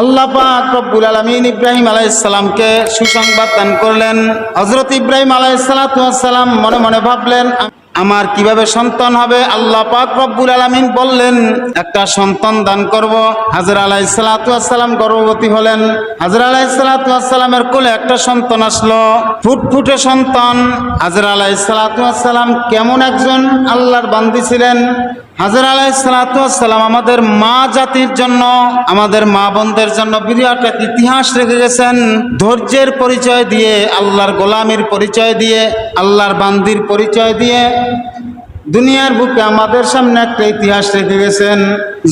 আল্লাহ পাক রব্বুল আলামিন ইব্রাহিম আলাইহিসসালামকে সুসংবাদ দান করলেন। হযরত ইব্রাহিম আলাইহিসসালাম মনে মনে ভাবলেন, আমার কীভাবে সন্তান হবে? আল্লাহ পাক রব্বুল আলামিন বললেন, একটা সন্তান দান করব। হাজরা আলাইহিসসালাম গর্ভবতী হলেন। হাজরা আলাইহিসসালামের কোলে একটা সন্তান আসলো, ফুটফুটে সন্তান। হাজরা আলাইহিসসালাম কেমন একজন? আল্লাহর বান্দি ছিলেন। হাজার আলাই সালাতাম আমাদের মা জাতির জন্য, আমাদের মা বোনদের জন্য বিরাট এক ইতিহাস রেখে গেছেন। ধৈর্যের পরিচয় দিয়ে, আল্লাহর গোলামের পরিচয় দিয়ে, আল্লাহর বান্দির পরিচয় দিয়ে দুনিয়ার বুকে আমাদের সামনে একটা ইতিহাস রেখে গেছেন।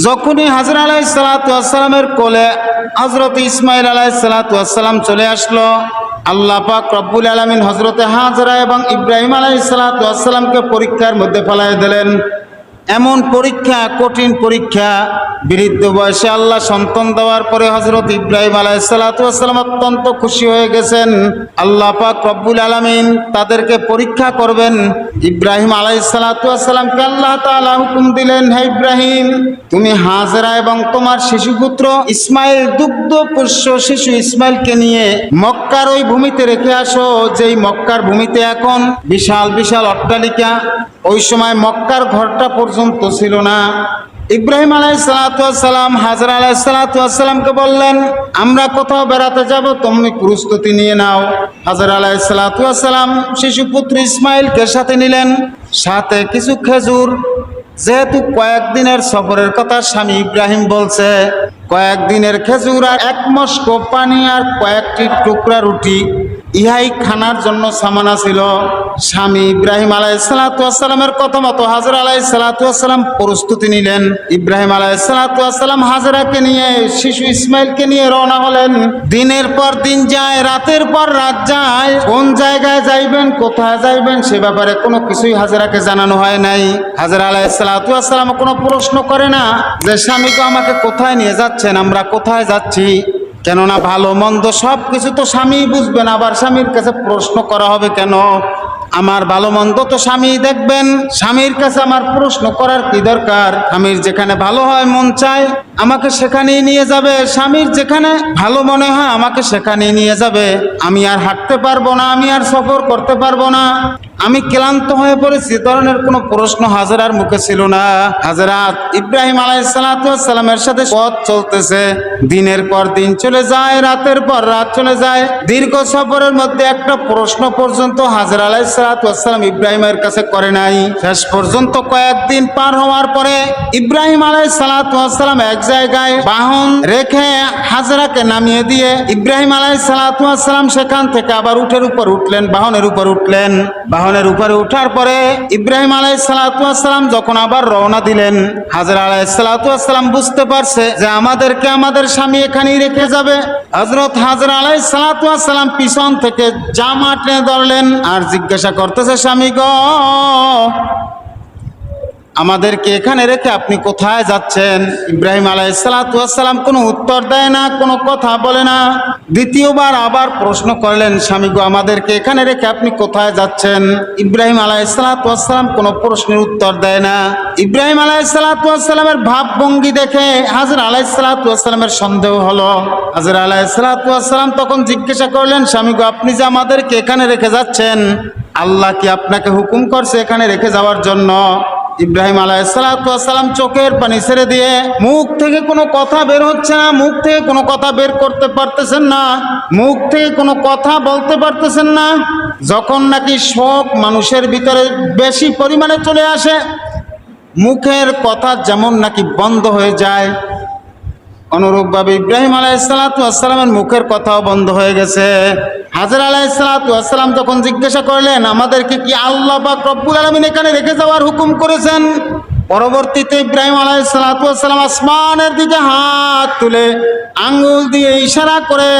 যখনই হাজর আলাই সালাতামের কোলে হজরত ইসমাইল আলাই সালাতাম চলে আসলো, আল্লাহ পাক রব্বুল আলমিন হজরতে হাজরা এবং ইব্রাহিম আলাই সালাতামকে পরীক্ষার মধ্যে ফেলাই দিলেন। এমন পরীক্ষা, কঠিন পরীক্ষা, বৃদ্ধ বয়সে আল্লাহ সন্তান দেওয়ার পরে হজরত ইব্রাহিম আলাইসালাম অত্যন্ত খুশি হয়ে গেছেন। আল্লাহ পাক রব্বুল আলমিন তাদেরকে পরীক্ষা করবেন। ইব্রাহিম আলাইসালামকে আল্লাহ তাআলা হুকুম দিলেন, হে ইব্রাহিম, তুমি হাজরা এবং তোমার শিশুপুত্র ইসমাইল, দুগ্ধ পুষ্য শিশু ইসমাইলকে নিয়ে মক্কার ওই ভূমিতে রেখে আসো। যেই মক্কার ভূমিতে এখন বিশাল বিশাল অট্টালিকা, ওই সময় মক্কার ঘরটা ছিল না। ইব্রাহিম আলাই সালাতাম হাজরা আলাই সালাতামকে বললেন, আমরা কোথাও বেড়াতে যাব তুমি প্রস্তুতি নিয়ে নাও। হাজরা আলাই সালাতাম শিশুপুত্র ইসমাইলকে সাথে নিলেন। সাথে কিছু খেজুর। যেহেতু কয়েকদিনের সফরের কথা স্বামী ইব্রাহিম বলছে, কয়েকদিনের খেজুর আর এক মস্ক পানি আর কয়েকটি টুকরা রুটি ইহাই খানার জন্য সামানা ছিল। স্বামী ইব্রাহিম আলাই সালাতামের কথা মতো হাজরা আলাই সালাতাম প্রস্তুতি নিলেন। ইব্রাহিম আলাই সালাতাম হাজরাকে নিয়ে, শিশু ইসমাইলকে নিয়ে রওনা হলেন। দিনের পর দিন যায়, রাতের পর রাত যায়। কোন জায়গায় যাইবেন, কোথায় যাইবেন, সে ব্যাপারে কোনো কিছুই হাজরাকে জানানো হয় নাই। হাজরা আলাই সালাতাম কোনো প্রশ্ন করে না যে স্বামীকে আমাকে কোথায় নিয়ে যাচ্ছেন? আমরা কোথায় যাচ্ছি? কেননা ভালো মন্দ সব কিছু তো স্বামী বুঝবেন আবার স্বামীর কাছে প্রশ্ন করা হবে কেন? আমার ভালো মন্দ তো স্বামী দেখবেন, স্বামীর কাছে আমার প্রশ্ন করার কি দরকার? স্বামীর যেখানে ভালো হয়, মন চায়, আমাকে সেখানেই নিয়ে যাবে। স্বামীর যেখানে ভালো মনে হয়, আমাকে সেখানেই নিয়ে যাবে। আমি আর হাঁটতে পারব না, আমি আর সফর করতে পারব না। আমি ক্লান্ত হয়ে পড়েছি ধরনের কোনো প্রশ্ন হাজারার মুখে ছিল না। হাজারাত ইব্রাহিম আলাইসালামের সাথে পথ চলতেছে। দিনের পর দিন চলে যায়, রাতের পর রাত চলে যায়। দীর্ঘ সফরের মধ্যে একটা প্রশ্ন পর্যন্ত হাজার আলাইসালাম ইব্রাহিমের কাছে করে নাই। শেষ পর্যন্ত কয়েকদিন পার হওয়ার পরে ইব্রাহিম আলাইসালাম এক জায়গায় বাহন রেখে হাজরাকে নামিয়ে দিয়ে ইব্রাহিম আলাইসালাম সেখান থেকে আবার উঠের উপর উঠলেন, বাহনের উপর উঠলেন। বাহনের উপরে উঠার পরে ইব্রাহিম আলাই সালাতাম যখন আবার রওনা দিলেন, হাজরা আলাই সালাতাম বুঝতে পারছে যে আমাদেরকে আমাদের স্বামী এখানেই রেখে যাবে। হজরত হাজরা আলাই সালাতাম পিছন থেকে জামা টেনে ধরলেন আর জিজ্ঞাসা করতেছে, স্বামী গ আমাদেরকে এখানে রেখে আপনি কোথায় যাচ্ছেন? ইব্রাহিম আলাইসালাম কোনো উত্তর দেয় না, কোনো কথা বলে না। দ্বিতীয়বার আবার প্রশ্ন করলেন, স্বামী গো, আমাদেরকে এখানে রেখে আপনি কোথায় যাচ্ছেন? ইব্রাহিম আলাইসালাম কোনো প্রশ্নের উত্তর দেয় না। ইব্রাহিম আলাইসালামের ভাবভঙ্গি দেখে হাজর আলাইসালামের সন্দেহ হলো। হাজর আলাইসালাম তখন জিজ্ঞাসা করলেন, স্বামী গো, আপনি যে আমাদেরকে এখানে রেখে যাচ্ছেন, আল্লাহ কি আপনাকে হুকুম করছে এখানে রেখে যাওয়ার জন্য? ইব্রাহিম আলাইসালাম চোখের পানি ছেড়ে দিয়ে মুখ থেকে কোনো কথা বের হচ্ছে না, মুখ থেকে কোনো কথা বের করতে পারতেছেন না, মুখ থেকে কোনো কথা বলতে পারতেছেন না। যখন নাকি শোক মানুষের ভিতরে বেশি পরিমাণে চলে আসে, মুখের কথা যেমন নাকি বন্ধ হয়ে যায় অনুরূপভাবে ইব্রাহিম আলাইসালামের মুখের কথাও বন্ধ হয়ে গেছে। হাজার আলাইসালাম তখন জিজ্ঞাসা করলেন, আমাদেরকে কি আল্লাহ বা রব্বুল আলমিন এখানে রেখে যাওয়ার হুকুম করেছেন? পরবর্তীতে ইব্রাহিম আলাইসালাম আসমানের দিকে হাত তুলে আঙ্গুল দিয়ে ইশারা করে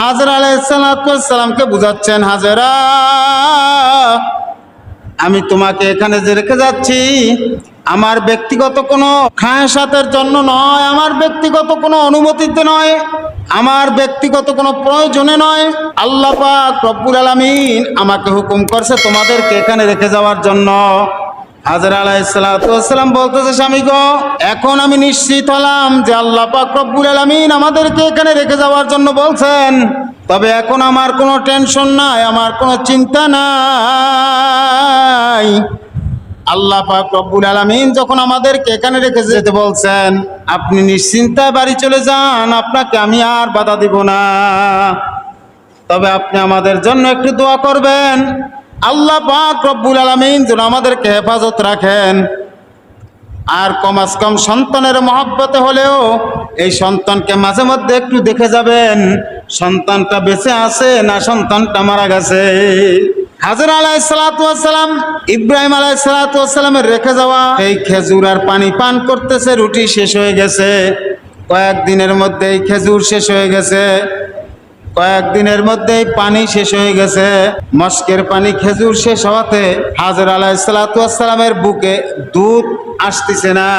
হাজার আলাইসালামকে বুঝাচ্ছেন, হাজারা, আমি তোমাকে এখানে যে রেখে যাচ্ছি আমার ব্যক্তিগত কোনো খায়াসাতের জন্য নয়, আমার ব্যক্তিগত কোনো অনুমতিতে নয়, আমার ব্যক্তিগত কোনো প্রয়োজনে নয়। আল্লাহ পাক রব্বুল আলমিন আমাকে হুকুম করছে তোমাদেরকে এখানে রেখে যাওয়ার জন্য। হাজার আলাইসালাম বলতেছে, স্বামী গো, এখন আমি নিশ্চিত হলাম যে আল্লাহ পাক রব্বুল আলামিন আমাদেরকে এখানে রেখে যাওয়ার জন্য বলছেন। তবে এখন আমার কোনো টেনশন নাই, আমার কোনো চিন্তা নাই। আল্লাহ পাক রব্বুল আলামিন যখন আমাদেরকে এখানে রেখে যেতে বলছেন, আপনি নিশ্চিন্তায় বাড়ি চলে যান, আপনাকে আমি আর বাধা দিব না। তবে আপনি আমাদের জন্য একটু দোয়া করবেন। আল্লাহ পাক রব্বুল আলামিন যেন আমাদেরকে হেফাজত রাখেন। আর কমাস কম সন্তানের মহব্বতে হলেও এই সন্তানকে মাঝে মধ্যে একটু দেখে যাবেন। সন্তানটা বেঁচে আছে না সন্তানটা মারা গেছে? হাজার আলাই সালাতাম ইব্রাহিম আলাই সালাতামের রেখে যাওয়া। এই খেজুর আর পানি পান করতেছে, রুটি শেষ হয়ে গেছে। কয়েকদিনের মধ্যেই খেজুর শেষ হয়ে গেছে। কয়েকদিনের মধ্যেই পানি শেষ হয়ে গেছে। মস্কের পানি খেজুর শেষ হওয়াতে হাজর আলাহিসাল্লামের বুকে দুধ আসতেছে না।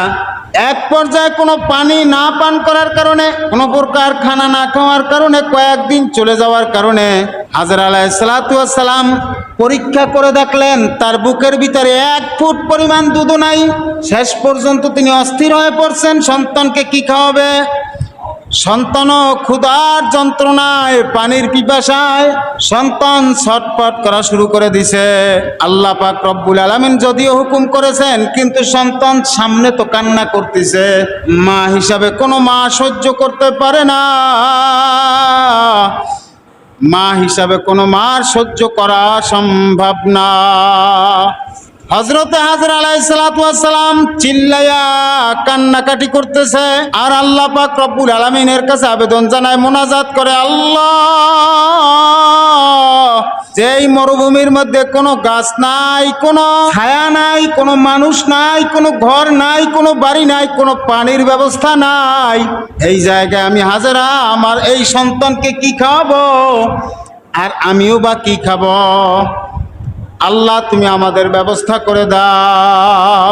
এক পর্যায়ে কোনো পানি না পান করার কারণে, কোনো প্রকার খানা না খাওয়ার কারণে, কয়েকদিন চলে যাওয়ার কারণে হাজর আলাহিসাল্লাম পরীক্ষা করে দেখলেন, তার বুকের ভিতরে এক ফুট পরিমাণ দুধও নাই। শেষ পর্যন্ত তিনি অস্থির হয়ে পড়ছেন, সন্তানকে কি খাওয়াবে? সন্তান ক্ষুধার যন্ত্রণায়, পানির পিপাসায় সন্তান ছটপট করা শুরু করে দিছে। আল্লাহ পাক রব্বুল আলামিন যদিও হুকুম করেছেন, কিন্তু সন্তান সামনে তো কান্না করতেছে। মা হিসাবে কোনো মা সহ্য করতে পারে না। মা হিসাবে কোনো মার সহ্য করা সম্ভব না। হজরতে হাজর আলাইসালাম চিল্লাইয়া কান্নাকাটি করতেছে, আর আল্লাহ পাক রব্বুল আলমিনের কাছে আবেদন জানায় মোনাজাত করে, আল্লাহ যেই মরুভূমির মধ্যে কোনো গাছ নাই, কোনো ছায়া নাই, কোনো মানুষ নাই, কোনো ঘর নাই, কোনো বাড়ি নাই, কোনো পানির ব্যবস্থা নাই, এই জায়গায় আমি হাজারা, আমার এই সন্তানকে কি খাওয়াবো? আর আমিও বা কি খাব? আল্লাহ তুমি আমাদের ব্যবস্থা করে দাও।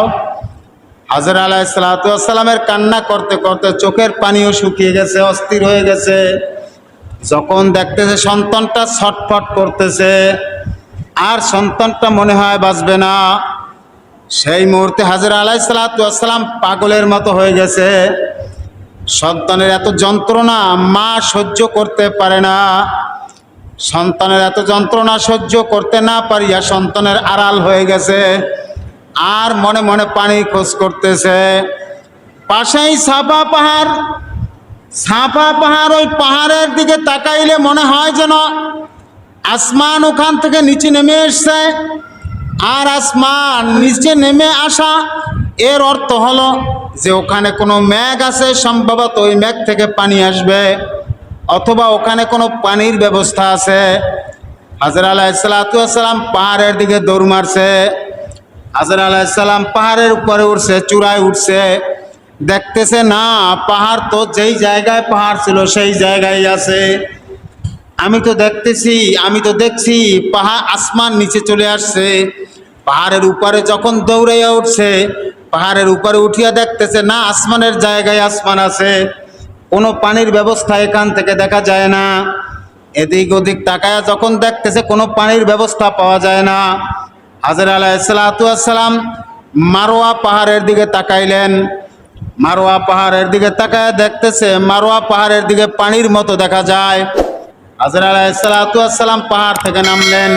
হাজর আলাহ সালাতামের কান্না করতে করতে চোখের পানিও শুকিয়ে গেছে, অস্থির হয়ে গেছে। যখন দেখতেছে সন্তানটা ছটফট করতেছে, আর সন্তানটা মনে হয় বাঁচবে না, সেই মুহূর্তে হাজর আলাহ সালাতাম পাগলের মতো হয়ে গেছে। সন্তানের এত যন্ত্রণা মা সহ্য করতে পারে না। সন্তানের এত যন্ত্রণা সহ্য করতে না পারিয়া সন্তানের আড়াল হয়ে গেছে, আর মনে মনে পানি খোঁজ করতেছে। পাশেই সাপা পাহাড় সাপা পাহাড়, ওই পাহাড়ের দিকে তাকাইলে মনে হয় যেন আসমান ওখান থেকে নিচে নেমে এসছে। আর আসমান নিচে নেমে আসা, এর অর্থ হলো যে ওখানে কোনো ম্যাঘ আছে, সম্ভবত ওই ম্যাঘ থেকে পানি আসবে, অথবা ওখানে কোনো পানির ব্যবস্থা আছে। হাজর আলাহিসাল্লাম পাহাড়ের দিকে দৌড় মারছে। হাজর আলাহিসাল্লাম পাহাড়ের উপরে উঠছে, চূড়ায় উঠছে। দেখতেছে, না, পাহাড় তো যেই জায়গায় পাহাড় ছিল, সেই জায়গায় আছে। আমি তো দেখতেছি, আমি তো দেখছি, পাহাড় আসমান নিচে চলে আসছে। পাহাড়ের উপরে যখন দৌড়াইয়া উঠছে, পাহাড়ের উপরে উঠিয়া দেখতেছে, না, আসমানের জায়গায় আসমান আছে। কোনো পানির ব্যবস্থা এখান থেকে দেখা যায় না। এদিক ওদিক তাকায় যখন দেখতেছে, কোনো পানির ব্যবস্থা পাওয়া যায় না। হাজার আলাহিসাল্লাম মারোয়া পাহাড়ের দিকে তাকাইলেন। মারোয়া পাহাড়ের দিকে তাকায় দেখতেছে, মারোয়া পাহাড়ের দিকে পানির মতো দেখা যায়। হাজার পাহাড় থেকে নামলেন।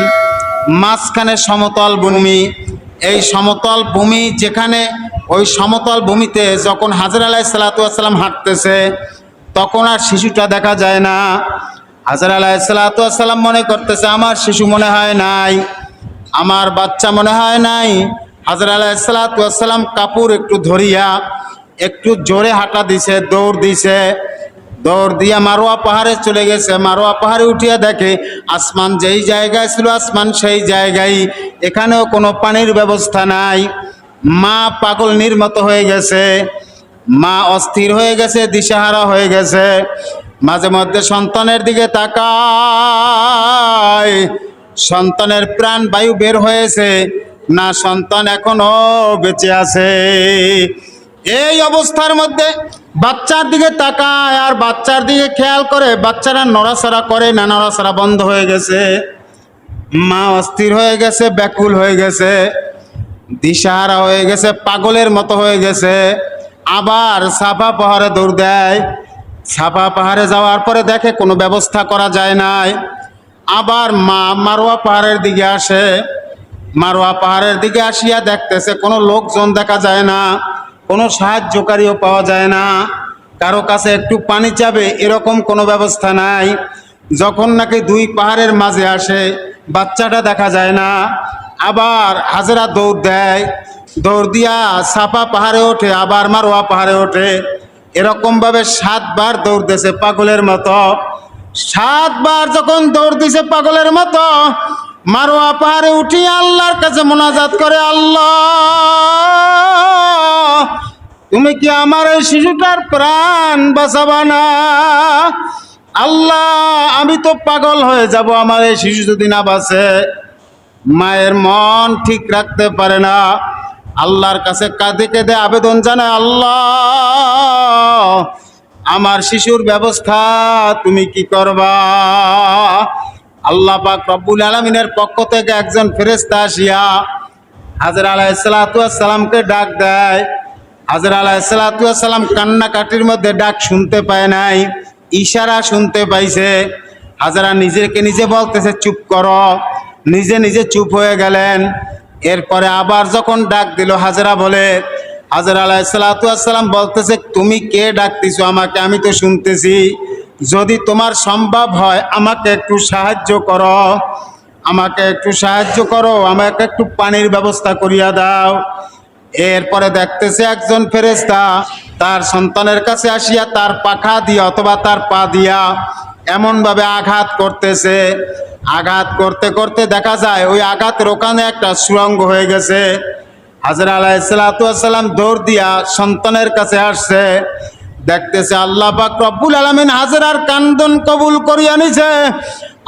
মাঝখানে সমতল ভূমি। এই সমতল ভূমি যেখানে, ওই সমতল ভূমিতে যখন হাজার আলাহ সাল্লাতাম হাঁটতেছে, তখন আর শিশুটা দেখা যায় না। হাজার আলাহ সাল্লাতাম মনে করতেছে, আমার শিশু মনে হয় নাই। আমার বাচ্চা মনে হয় নাই। হাজার আলাহ সাল্লাতাম কাপড় একটু ধরিয়া একটু জোরে হাঁটা দিছে, দৌড় দিছে। দৌড় দিয়া মারোয়া পাহাড়ে চলে গেছে। মারোয়া পাহাড়ে উঠিয়া দেখে, আসমান যেই জায়গায় ছিল আসমান সেই জায়গায়। এখানেও কোনো পানির ব্যবস্থা নাই। মা পাগল নির্মত হয়ে গেছে। মা অস্থির হয়ে গেছে, দিশাহারা হয়ে গেছে। মাঝে মধ্যে সন্তানের দিকে তাকায়। সন্তানের প্রাণ বায়ু বের হয়েছে। না, সন্তান এখনও বেঁচে আছে। এই অবস্থার মধ্যে বাচ্চার দিকে তাকায় আর বাচ্চার দিকে খেয়াল করে বাচ্চারা নড়াচড়া করে, না নড়াচড়া বন্ধ হয়ে গেছে। মা অস্থির হয়ে গেছে, ব্যাকুল হয়ে গেছে, দিশাহারা হয়ে গেছে, পাগলের মতো হয়ে গেছে। আবার সাফা পাহাড়ে দৌড় দেয়। সাফা পাহাড়ে যাওয়ার পরে দেখে কোনো ব্যবস্থা করা যায় নাই। আবার মা মারোয়া পাহাড়ের দিকে আসে। মারোয়া পাহাড়ের দিকে আসিয়া দেখতেছে কোনো লোকজন দেখা যায় না। কোনো সাহায্যকারীও পাওয়া যায় না। কারও কাছে একটু পানি চাবে, এরকম কোনো ব্যবস্থা নাই। যখন নাকি দুই পাহাড়ের মাঝে আসে, বাচ্চাটা দেখা যায় না। আবার হাজরা দৌড় দেয়। দৌড় দিয়া সাপা পাহাড়ে ওঠে, আবার মারোয়া পাহাড়ে ওঠে। এরকম ভাবে সাতবার দৌড় দিয়েছে পাগলের মতো। সাতবার যখন দৌড় দিছে পাগলের মতো মারোয়া পাহাড়ে উঠি আল্লাহর কাছে মোনাজাত করে, আল্লাহ, তুমি কি আমার এই শিশুটার প্রাণ বাঁচাবা না? আল্লাহ, আমি তো পাগল হয়ে যাব, আমার এই শিশু যদি না বাঁচে, মায়ের মন ঠিক রাখতে পারে না। আল্লাহর কাছে কাঁদে কেঁদে আবেদন জানায়, আল্লাহ, আমার শিশুর ব্যবস্থা তুমি কি করবা? আল্লাহ পাক রব্বুল আলমিনের পক্ষ থেকে একজন ফেরেস্তা আসিয়া হাজর আলাইসালাতামকে ডাক দেয়। হাজর আলাইসালাতাম কান্নাকাটির মধ্যে ডাক শুনতে পায় নাই, ইশারা শুনতে পাইছে। হাজারা নিজেকে নিজে বলতেছে, চুপ করো। নিজে নিজে চুপ হয়ে গেলেন। এরপরে আবার যখন ডাক দিল, হাজরা বলে, হাজর আলাইসালাতাম বলতেছে, তুমি কে ডাকতেছো আমাকে? আমি তো শুনতেছি। যদি তোমার সম্ভব হয়, আমাকে একটু সাহায্য করো। আমাকে একটু সাহায্য করো, আমাকে একটু পানির ব্যবস্থা করিয়া দাও। এরপরে দেখতেছে একজন ফেরেস্তা তার সন্তানের কাছে আসিয়া তার পাখা দিয়া অথবা তার পা দিয়া এমনভাবে আঘাত করতেছে। আঘাত করতে করতে দেখা যায়, ওই আঘাতের ওখানে একটা সুরঙ্গ হয়ে গেছে। হাজরা আলাইসালাম দৌড় দিয়া সন্তানের কাছে আসছে। দেখতেছে আল্লাহ পাক রব্বুল আলমিন হাজরার কান্দন কবুল করিয়া নিছে।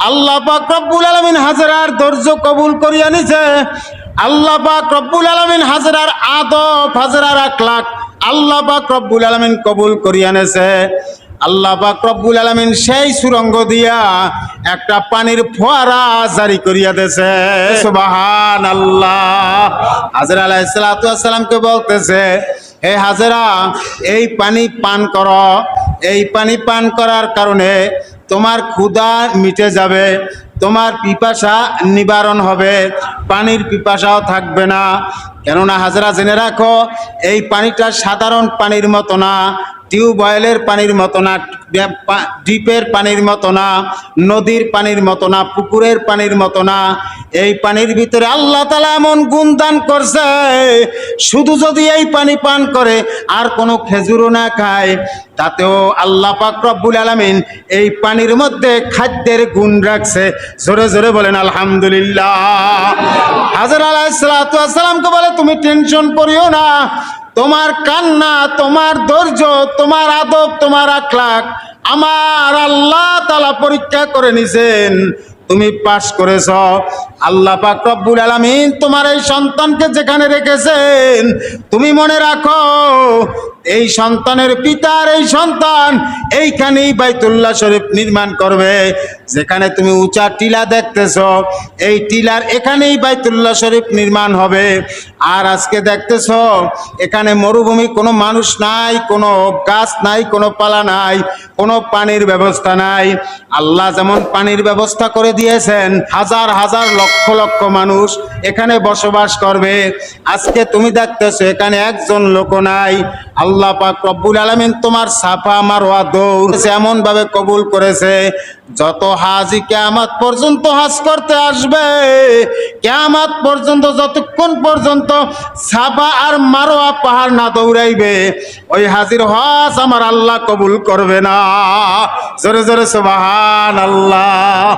আল্লাহ পাক রব্বুল আলমিন হাজরার ধৈর্য কবুল করিয়া নিছে। আল্লাহ পাক রব্বুল আলমিন হাজরার আদব, হাজরার আখলাক আল্লাহ পাক রব্বুল আলমিন কবুল করিয়া নেছে। আল্লাহ পাক রব্বুল আলমিন সেই সুরঙ্গ দিয়া একটা পানির ফোয়ারা জারি করিয়া দেছে সুবাহান আল্লাহ হাজরা আলাইসালামকে বলতেছে হে হাজেরা, এই পানি পান কর। এই পানি পান করার কারণে তোমার ক্ষুধা মিটে যাবে, তোমার পিপাসা নিবারণ হবে, পানির পিপাসাও থাকবে না। কেননা হাজরা, জেনে রাখো, এই পানিটা সাধারণ পানির মতো না। টিউবওয়েলের পানির মতো না ডিপের পানির মতো না, নদীর পানির মতো না, পুকুরের পানির মতো না, এই পানির ভিতরে আল্লাহ তালা এমন গুণদান করছে, শুধু যদি এই পানি পান করে, আর কোনো খেজুরও না খায়, তাতেও আল্লাহ পাক রব্বুল আলমিন এই পানির মধ্যে খাদ্যের গুণ রাখছে। জোরে জোরে বলেন, আলহামদুলিল্লাহ। হাজার আলাইসালামকে বলে, তুমি টেনশন করিও না তোমার কান্না, তোমার ধৈর্য, তোমার আদব, তোমার আখলাক আমার আল্লাহ তালা পরীক্ষা করে নিছেন। তুমি পাশ করেছ। আল্লাহ পাক রব্বুল আলমিন তোমার এই সন্তানকে যেখানে রেখেছেন, তুমি মনে রাখো এই সন্তানের পিতার এই সন্তান এইখানেই বাইতুল্লাহ শরীফ নির্মাণ করবে। যেখানে তুমি উঁচা টিলা দেখতেছ, এই টিলার এখানেই বাইতুল্লাহ শরীফ নির্মাণ হবে। আর আজকে দেখতেছ, এখানে মরুভূমি কোনো মানুষ নাই, কোনো গাছ নাই, কোনো পালা নাই, কোনো পানির ব্যবস্থা নাই। আল্লাহ যেমন পানির ব্যবস্থা করে দিয়েছেন, হাজার হাজার লক্ষ লক্ষ মানুষ এখানে বসবাস করবে। আজকে তুমি দেখতেছো, এখানে একজন লোক নাই। আল্লাহ পাক রব্বুল আলমিন তোমার সাফা মারোয়া এমন ভাবে কবুল করেছে। যত হাজি কেয়ামাত পর্যন্ত হাজ করতে আসবে, কেয়ামাত পর্যন্ত যতক্ষণ পর্যন্ত সাফা আর মারোয়া পাহাড় না দৌড়াইবে, ওই হাজির হজ আমার আল্লাহ কবুল করবে না। জোরে জোরে সুবাহান আল্লাহ